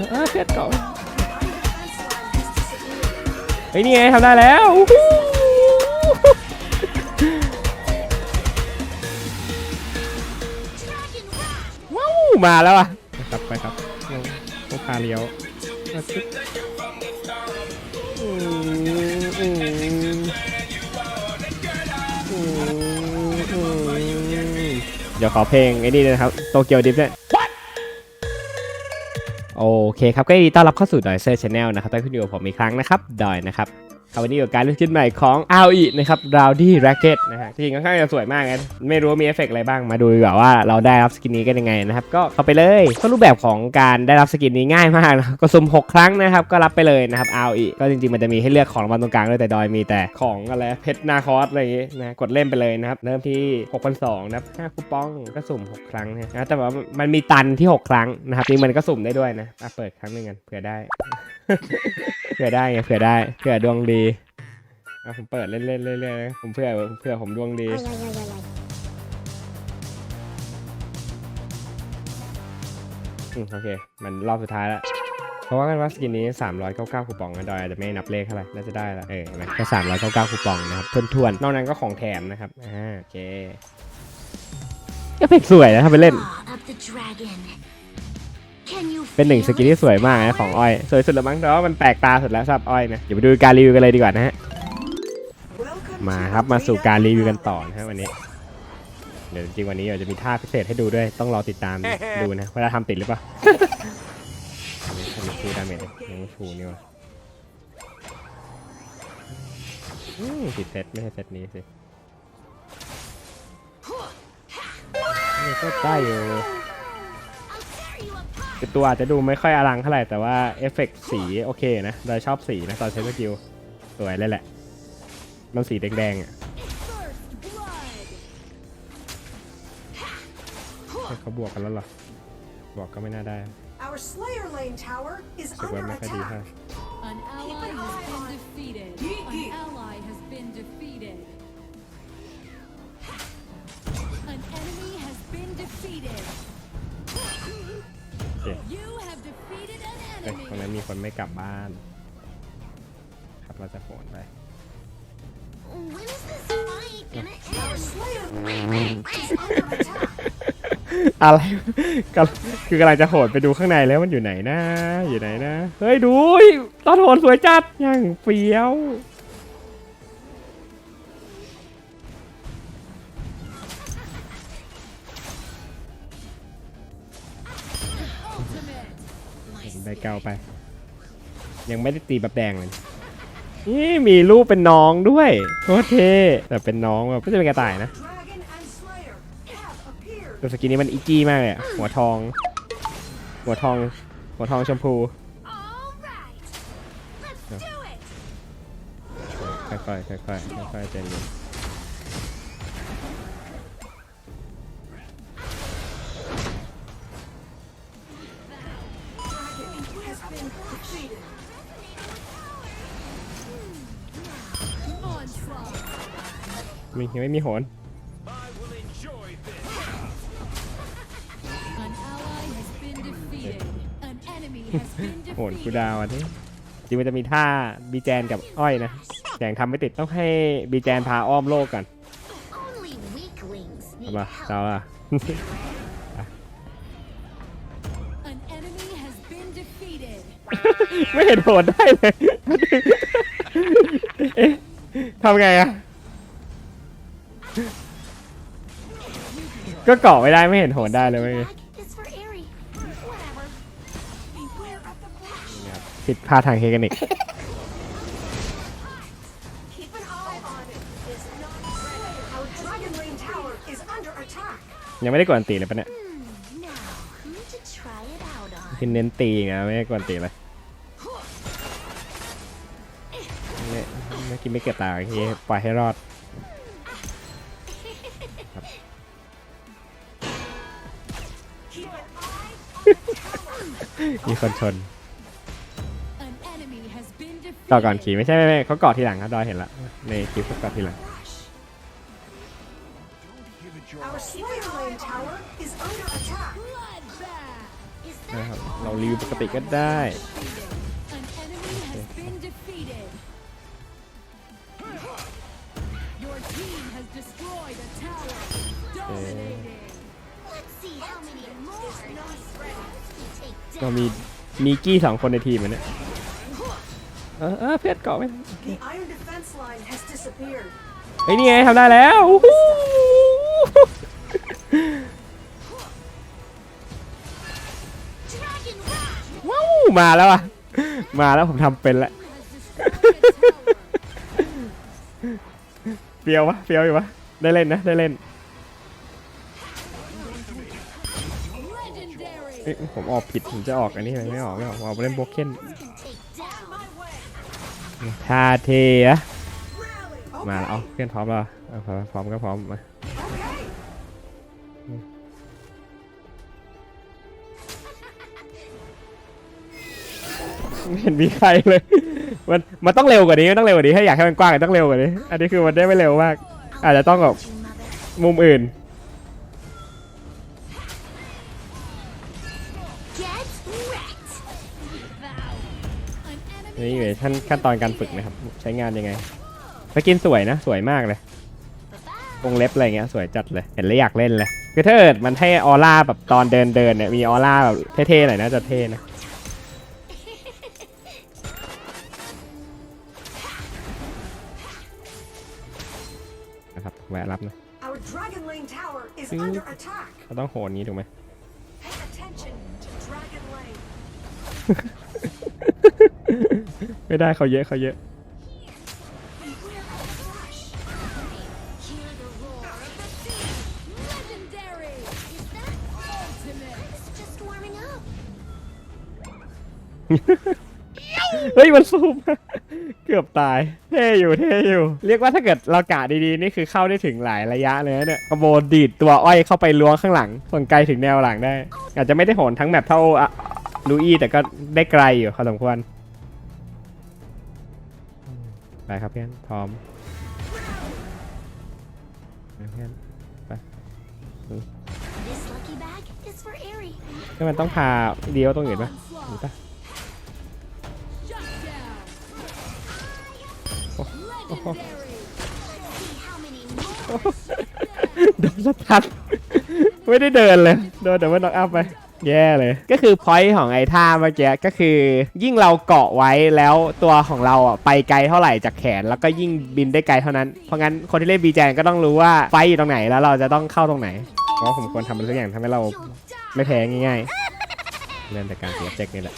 อเออเสร็จก่อนเฮ้ยนี่ไงทำได้แล้วว้าวมาแล้วอะไปครับไปครับต้องพาเลี้ยวอืมอืมอืมอืมเดี๋ยวขอเพลงไอ้นี่นะครับโตเกียวดิฟเนี่ย โอเคครับก็ยินดีต้อนรับเข้าสู่ดอยเซอร์ชาแนลนะครับต้อนคุณอยู่กับผมอีกครั้งนะครับดอยนะครับ ครับวันนี้กับการเล่นขึ้นใหม่ของ RE นะครับ Rowdy Racket นะฮะจริงค่อนข้างจะสวยมากนะไม่รู้มีเอฟเฟกต์อะไรบ้างมาดูดีกว่าว่าเราได้รับสกินนี้กันยังไงนะครับ ก็เข้าไปเลยก็รูปแบบของการได้รับสกินนี้ง่ายมากนะก็สุ่ม6 ครั้งนะครับ ก็รับไปเลยนะครับ RE ก็จริงๆ มันจะมีให้เลือกของรางวัลตรงกลางด้วยแต่ดอยมีแต่ของอะไรเพชรนาคอสอะไรอย่างงี้นะกดเล่นไปเลยนะครับเริ่มที่6,200นะครับ5คูปองก็สุ่ม 6 ครั้งนะนะแต่ว่ามันมีตันที่ 6 ครั้งนะครับจริงมันก็สุ่มได้ด้วยนะอะเปิดครั้งหนึ่งกันเผื่อได้ เผื่อได้ไงเผื่อได้เผื่อดวงดีอะผมเปิดเล่นๆเรื่อยๆนะผมเผื่อเผื่อผมดวงดี Ay, ay, ay, ay, ay. อืมโอเค มันรอบสุดท้ายแล้วเพราะว่ากันว่าสกินนี้ 399คูปองนะดอยอาจจะไม่นับเลขเท่าไหร่น่าจะได้ละเออเห็นไหมแค่399คูปองนะครับทวนๆ นอกนั้นก็ของแถมนะครับอ่าโอเคเอฟเฟกต์สวยนะถ้าไปเล่น Claw of the dragon. Can you เป็นหนึ่ง feel สกินที่สวยมากนะของอ้อย สวยสุดละมั้งแต่ว่ามันแปลกตาสุดแล้วสำหรับอ้อยนะเดี๋ยวไปดูการรีวิวกันเลยดีกว่านะฮะมาครับมาสู่การรีวิวกันต่อนะฮะวันนี้ เดี๋ยวจริงๆวันนี้เราจะมีท่าพิเศษให้ดูด้วยต้องรอติดตามดูนะว่าเราทำติดหรือเปล่าอันนี้อันนี้ฟูดาเมจยังไม่ฟูนี่วะอืมผิดเซตไม่ใช่เซตนี้สินี่ก็ได้อยู่ คือตัวอาจจะดูไม่ค่อยอลังเท่าไหร่แต่ว่าเอฟเฟกต์สีโอเคนะโดยชอบสีนะตอนใช้สกิลสวยเลยแหละ มันสีแดงๆอะเฮ้ยเขาบวกกันแล้วเหรอบวกก็ไม่น่าได้ Our Slayer Lane Tower is รู้สึกว่า under ไม่ค่อยดี attack. เท่าไหร่ An ally has been defeated. An ally has been defeated. An enemy has been defeated. โอเค You have defeated an เอ้ย enemy. ตรงนั้นมีคนไม่กลับบ้าน ครับเราจะโผล่ไป When is this fight gonna Our end? Slayer Lane is under attack. อะไรก็คือกำลังจะโหดไปดูข้างในแล้วมันอยู่ไหนนะ อยู่ไหนนะ เฮ้ย ดูยตอนโหดสวยจัดอย่างเฟี้ยว ได้เกาไป ยังไม่ได้ตีแบบแดงเลยนี่มีรูปเป็นน้องด้วยโคตรเท่แต่เป็นน้องแบบก็จะเป็นกระต่ายนะ Dragon and Slayer have appeared. ตัวสกินนี้มันอีกี้มากเลยอะหัวทอง หัวทอง หัวทองชมพู All right. Let's do it. ค่อยๆค่อยๆค่อยๆใจเย็น มียังไม่มีโหน An ally has been defeated. An enemy has been โหนกู defeated. ดาวอันนี้จริงมันจะมีท่าบีแจนกับอ้อยนะแต่ยังทำไม่ติดต้องให้บีแจนพาอ้อมโลกก่อน Only weaklings เอา need มา help. เจ้าล่ะ ไม่เห็นโหนได้เลย เอ๊ะทำไงอะก็เกาะไม่ได้ไม่เห็นโหนได้เลยเว้ย Flag is for Aerie. Whatever. Beware of the flash. นี่ครับผิดพลาดทางเทคนิค Keep an eye on it. It's not ready. Our Dragon Lane Tower is under attack. ยังไม่ได้กวนตีเลยปะเนี่ย out on? คือเน้นตีนะไม่กวนตีเลยเมื่อกี้ไม่เกิดตาเมื่อกี้ปล่อยให้รอดมีคนชนต่อก่อนขี่ไม่ใช่ไม่ไม่เขาเกาะทีหลังครับดอยเห็นละในคลิปเขาเกาะทีหลัง เรารีวิวปกติก็ได้ An enemy has been defeated. Your team has destroyed a tower. Dominating. Let's see how many more we take เรา down. มีมีกี้สองคนในทีมมันเนี่ยเออเออเพื่อนเกาะไม่ได้ The iron defense line has disappeared. เฮ้ยนี่ไงทำได้แล้ว มาแล้วอะ มาแล้วผมทำเป็นแล้วเฟียววะเฟียวอยู่วะ ได้เล่นนะ ได้เล่นเอ้ยผมออกผิด ผมจะออกอันนี้ไม่ออกไม่ออกผมออกไปเล่นโบเคนท่าเทอะมาแล้วเอาเพื่อนพร้อมแล้วเอาพร้อพร้อมก็พร้อมมา ไม่เห็นมีใครเลย มันมันต้องเร็วกว่านี้ต้องเร็วกว่านี้ถ้าอยากให้มันกว้างมันต้องเร็วกว่านี้ อันนี้คือมันได้ไม่เร็วมาก อาจจะต้องแบบมุมอื่นนี่ enemy เลย has ขั้นขั้นตอนการฝึกนะครับ ใช้งานยังไงสกินสวยนะ สวยมากเลยวงเล็บอะไรเงี้ยสวยจัดเลย เห็นแล้วอยากเล่นเลยคือถ้าเกิดมันให้ออร่าแบบตอนเดินเดินเนี่ยมีออร่าแบบเท่ๆหน่อยน่าจะเท่นะ นะครับแวะรับนะ Our Dragon Lane tower is Ding. under attack. เราต้องโหนนี้ถูกไหม Pay attention to Dragon Lane. ไม่ได้เขาเยอะเขาเยอะ เฮ้ยมันซูม เกือบตายเท่อยู่เท่อยู่ เรียกว่าถ้าเกิดเรากะดีๆนี่คือเข้าได้ถึงหลายระยะเลยนะเนี่ยกระโบนดีดตัวอ้อยเข้าไปล้วงข้างหลังส่วนไกลถึงแนวหลังได้ อาจจะไม่ได้โหนทั้งแมปเท่าอะลูอี้แต่ก็ได้ไกลอยู่พอสมควรไปครับเพื่อนพร้อมไปเพื่อนไป This lucky bag is for Aerie. ก็มันต้องพาเดียวตรงอื่นปะหรือ Onslaught. ปะ โดนสตันไม่ได้เดินเลย โดนแต่ว่าน็อกอัพไป แย่เลย ก็คือพอยต์ของไอ้ท่าเมื่อกี้ก็คือ ยิ่งเราเกาะไว้แล้วตัวของเราอะไปไกลเท่าไหร่จากแขน แล้วก็ยิ่งบินได้ไกลเท่านั้น เพราะงั้นคนที่เล่นบีแจนก็ต้องรู้ว่าไฟอยู่ตรงไหนแล้วเราจะต้องเข้าตรงไหนเพราะผมควรทำอะไรสักอย่างทำให้เราไม่แพ้ง่ายๆเริ่มจากการเสียเจ็กนี่แหละ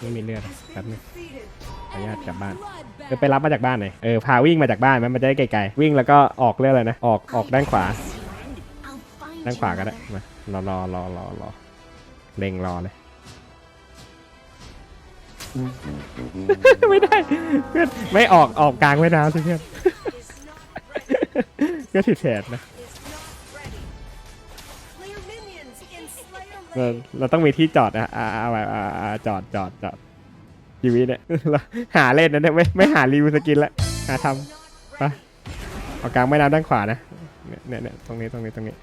ไม่มี Dragon เลือด has แป๊บ been นึง defeated. ขออนุญาตกลับบ้าน Bloodbath. เออไปรับมาจากบ้านหน่อยเออพาวิ่งมาจากบ้านมันมันจะได้ไกลๆวิ่งแล้วก็ออกเรื่องอะไรนะออกออกด้านขวา I'll find ด้าน you, ขวาก็ได้ Mother. มารอรอรอรอรอเล็งรอเลยไม่ได้เพื่อนไม่ออกออกกลางแม่น้ำสิเพื่อน Is not ready. ก็ถิดแถดนะ เราเราต้องมีที่จอดนะอ่าอ่าอ่าอ่าอ่าจอดจอดจอดชีวิตเนี่ย เราหาเล่นนะเนี่ยไม่ไม่หารีวิวสกินละหาทำไป ready. เอากลางแม่น้ำด้านขวานะเนี่ยเนี่ยเนี่ยตรงนี้ตรงนี้ตรงนี้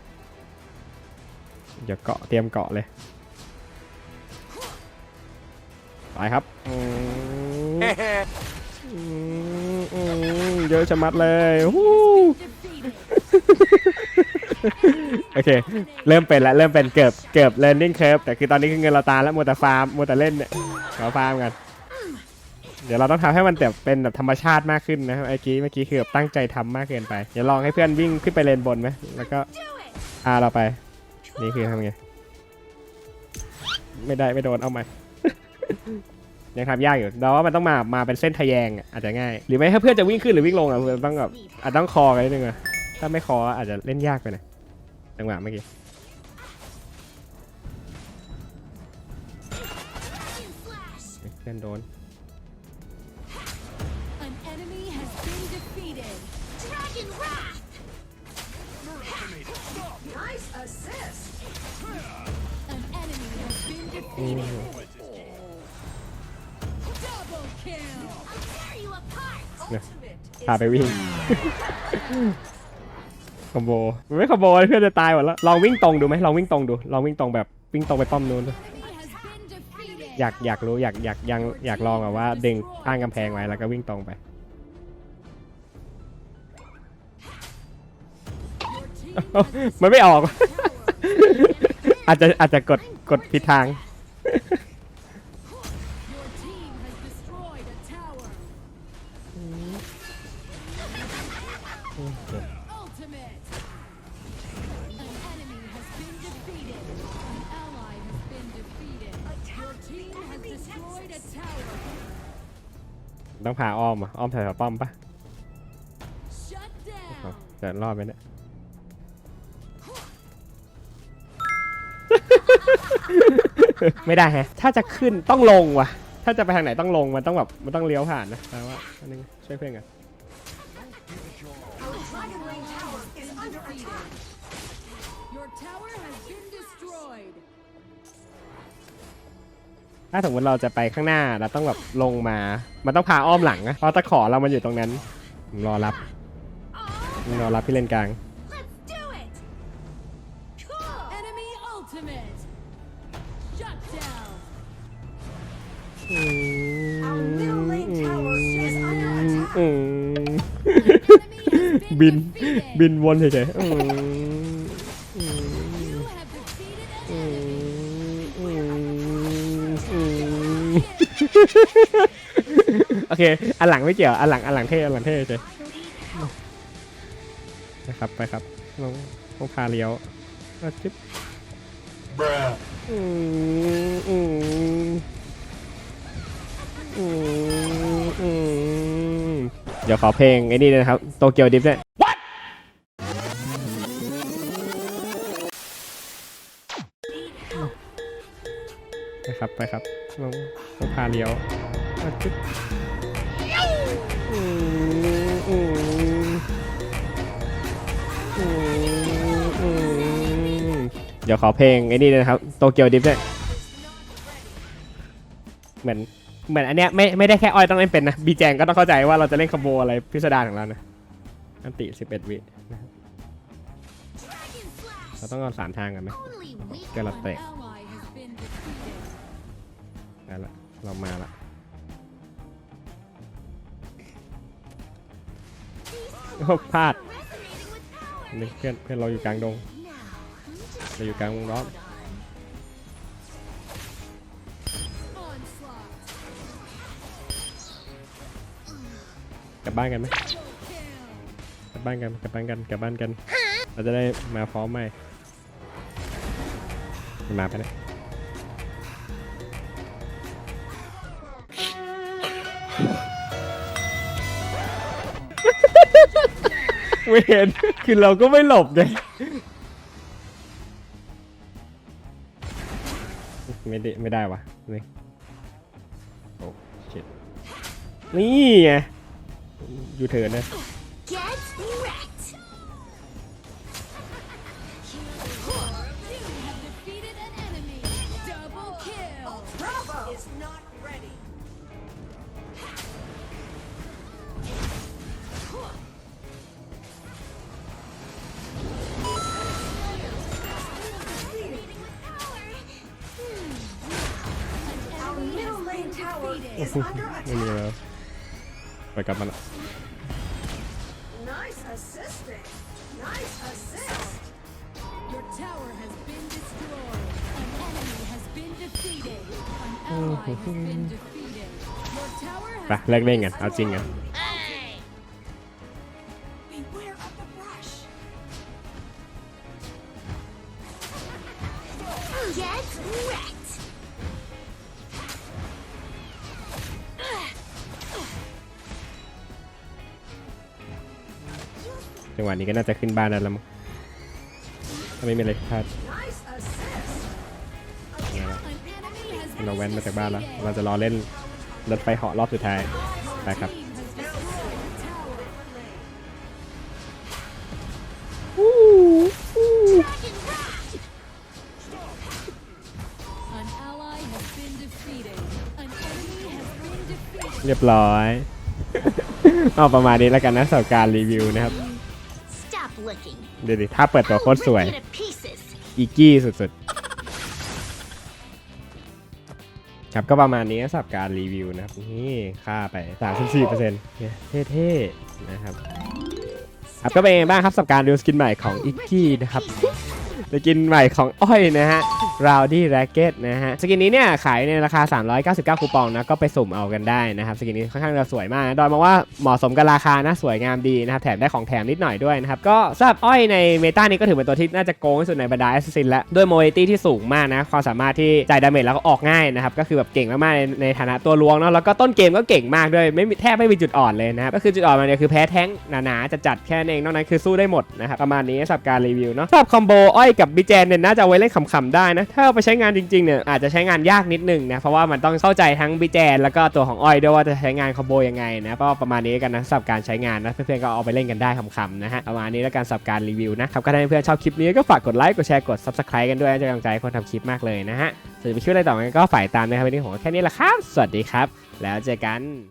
เดี๋ยวเกาะเตรียมเกาะเลยไปครับอืมอืมอืมเยอะชะมัดเลยฮู้ โอเค เริ่มเป็นแล้วเริ่มเป็นเกือบเกือบ learning curve แต่คือตอนนี้คือเงินเราตาแล้วมัวแต่ฟาร์มมัวแต่เล่นเนี่ยขอฟาร์มกัน เดี๋ยวเราต้องทำให้มันแบบเป็นแบบธรรมชาติมากขึ้นนะครับไอ้กี้เมื่อกี้คือแบบตั้งใจทำมากเกินไป เดี๋ยวลองให้เพื่อนวิ่งขึ้นไปเลนบนไหมแล้วก็ Do it. พาเราไป นี่คือทำไง ไม่ได้ไม่โดนเอาใหม่ ยังทำยากอยู่เราว่ามันต้องมามาเป็นเส้นทะแยงอะอาจจะง่าย หรือไม่ถ้าเพื่อนจะวิ่งขึ้นหรือวิ่งลงอะเพื่อนต้องแบบอาจต้องคอกันนิดนึงอะถ้าไม่คออาจจะเล่นยากไปหน่อย จังหวะเมื่อกี้เพื่อนโดน An enemy has been defeated. Dragon Wrath! Nice assist! An enemy has been defeated. Double kill! I'll tear you apart! พาไปวิ่ง คอมโบไม่คอมโบเพื่อนจะตายหมดแล้วลองวิ่งตรงดูไหมลองวิ่งตรงดูลองวิ่งตรงแบบวิ่งตรงไปป้อมนู้นดูอยากอยากรู้อยากอยากยังอยากลองแบบว่าดึงข้างกำแพงไว้แล้วก็วิ่งตรงไป มันไม่ออก อาจจะอาจจะกดกดผิดทาง ต้องพาอ้อมอะอ้อมแถวๆป้อมปะ Shut อ้าว down. จะรอดไหมเนี่ย ไม่ได้ฮะ ถ้าจะขึ้นต้องลงว่ะ ถ้าจะไปทางไหนต้องลง มันต้องแบบ มันต้องเลี้ยวผ่านนะแปลว่าอันนึงช่วยเพื่อนกัน Our Dragon Lane Tower is under attack. Your tower has been destroyed. ถ้าสมมติเราจะไปข้างหน้าเราต้องแบบลงมา มันต้องพาอ้อมหลังนะเพราะตะขอเรามันอยู่ตรงนั้นผมรอรับผมรอรับพี่เลนกลาง Let's do it! Cool! Enemy ultimate. Shut down. Our middle lane tower is under attack. อืม Enemy has บิน been defeated. บินวนเฉยๆ โอเค อันหลังไม่เกี่ยว อันหลัง อันหลังเท่ อันหลังเท่เฉยนะครับ ไปครับลงลงพาเลี้ยวอะจิ๊บอืมอืมอืมอืมเดี๋ยวขอเพลงไอ้นี่ด้วยนะครับ โตเกียวดิฟด้วยนะครับ ไปครับ ลงลงพาเลี้ยวจิ๊บอืมอืมอืมอืมเดี๋ยวขอเพลงไอ้นี่ด้วยนะครับ โตเกียวดิฟด้วยเหมือนเหมือนอันเนี้ยไม่ไม่ได้แค่อ้อยต้องเล่นเป็นนะบีแจงก็ต้องเข้าใจว่าเราจะเล่นคอมโบอะไรพิสดารของเรานะอันติ 11 วินะครับเราต้องเอาสามทางกันไหมเกิดเราเตะ ได้ละเรามาละโอ้พลาดนี่เพื่อนเพื่อนเราอยู่กลางดงเราอยู่กลางวงล้อมกลับบ้านกันไหมกลับบ้านกันกลับบ้านกันกลับบ้านกัน เราจะได้มาพร้อมไหมไม่มาไปนะ ไม่เห็น คือเราก็ไม่หลบไงไม่ได้ไม่ได้วะนี่โอ้ชิตนี่ไงอยู่เถินนะ ไม่มี attack. แล้วไปกลับมันละ Nice assisting. Nice assist. Your tower has been destroyed. An enemy has been defeated. An ally has been defeated. Your tower ไป has เลิกเล่นกันเอาจริงกัน งหวะนี้ก็น่าจะขึ้นบ้านได้แล้วมั้งถ้าไม่มีอะไรพลาดเราแว้นมาจากบ้านแล้ว เราจะรอเล่นรถไฟเหาะรอบสุดท้ายไปครับเรียบร้อย เอาประมาณนี้แล้วกันนะสำหรับการรีวิวนะครับ ดี๋ยวดิถ้าเปิดตัวโคตร I'll สวย rip you to pieces. อีกี้สุดๆ ครับก็ประมาณนี้สำหรับการรีวิวนะครับ นี่ค่าไป 34%เนี่ยเท่ๆ นะครับ ครับก็เป็นไงบ้างครับสำหรับการดูสกินใหม่ของอิกกี้นะครับสกินใหม่ของอ้อยนะฮะ Rowdy Racket นะฮะสกินนี้เนี่ยขายในราคา 399 คูปองนะก็ไปสุ่มเอากันได้นะครับสกินนี้ค่อนข้างจะสวยมากนะดอยมองว่าเหมาะสมกับราคานะสวยงามดีนะครับแถมได้ของแถมนิดหน่อยด้วยนะครับก็สำหรับอ้อยในเมตานี้ก็ถือเป็นตัวที่น่าจะโกงที่สุดในบรรดาแอสซินแล้วด้วยโมเอตี้ที่สูงมากนะความสามารถที่จ่ายดาเมจแล้วก็ออกง่ายนะครับก็คือแบบเก่งมากๆในในฐานะตัวลวงเนาะแล้วก็ต้นเกมก็เก่งมากด้วยไม่แทบไม่มีจุดอ่อนเลยนะครับก็คือจุดอ่อนมันเนี่ยคือแพ้แท้งหนาๆจะจัดๆแค่นั้นเองนอกนั้นคือสู้ได้หมดนะครับประมาณนี้สำหรับการรีวิวเนาะสำหรับคอมโบอ้อยกับบิเจนเนี่ยน่าจะไว้เล่นขำๆได้นะถ้าเอาไปใช้งานจริงๆเนี่ยอาจจะใช้งานยากนิดนึงนะเพราะว่ามันต้องเข้าใจทั้งบิเจนแล้วก็ตัวของอ้อยด้วยว่าจะใช้งานคอมโบยังไงนะก็ประมาณนี้กันนะสำหรับการใช้งานนะเพื่อนๆก็เอาไปเล่นกันได้ขำๆนะฮะประมาณนี้แล้วกันสำหรับการรีวิวนะครับก็ถ้าเพื่อนๆชอบคลิปนี้ก็ฝากกดไลค์กดแชร์กด subscribe กันด้วยจะกำลังใจคนทำคลิปมากเลยนะฮะส่วนจะไปช่วยอะไรต่อกันก็ฝ่ายตามนะครับวันนี้ผมแค่นี้แหละครับ สวัสดีครับ แล้วเจอกัน